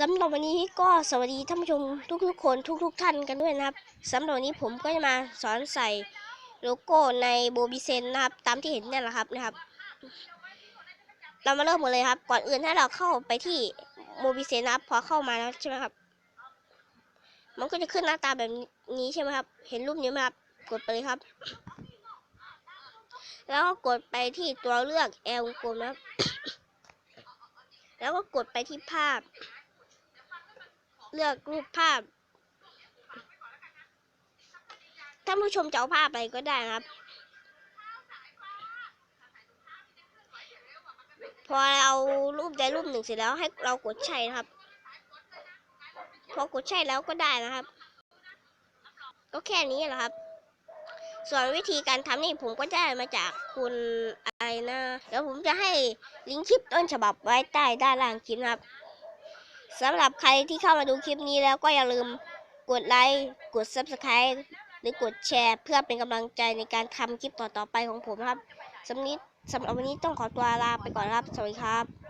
สำหรับวันนี้ก็สวัสดีท่านผู้ชมทุกๆ คนทุก ๆ ท่านกันด้วยนะครับสำหรับวันนี้ผมก็จะมาสอนใส่โลโก้ในโบบิเซนนะครับ ตามที่เห็นนี่แหละครับนะครับ เรามาเริ่มกันเลยครับ ก่อนอื่นให้เราเข้าไปที่โมบิเซนนะครับพอเข้ามาแล้วใช่ไหมครับ มันก็จะขึ้นหน้าตาแบบนี้ใช่ไหมครับ เห็นรูปนี้ไหมครับกดไปเลยครับ แล้วก็กดไปที่ตัวเลือกแอลกลมนะครับ แล้วก็กดไปที่ภาพ เลือกรูปภาพท่านผู้ชมจะเอาภาพไรก็ได้นะครับ พอเรารูปใดรูปหนึ่งเสร็จแล้วให้เรากดใช่นะครับ พอกดใช่แล้วก็ได้นะครับ ก็แค่นี้แหละครับ ส่วนวิธีการทำนี่ผมก็ได้มาจากคุณอะไรนะ เดี๋ยวผมจะให้ลิงก์คลิปต้นฉบับไว้ใต้ด้านล่างคลิปนะครับ สำหรับใครที่เข้ามาดูคลิปนี้แล้วก็อย่าลืมกดไลค์กด Subscribe หรือกดแชร์ เพื่อเป็นกำลังใจในการทำคลิปต่อๆไปของผมครับสำนี้สำหรับวันนี้ต้องขอตัวลาไปก่อนครับ สวัสดีครับ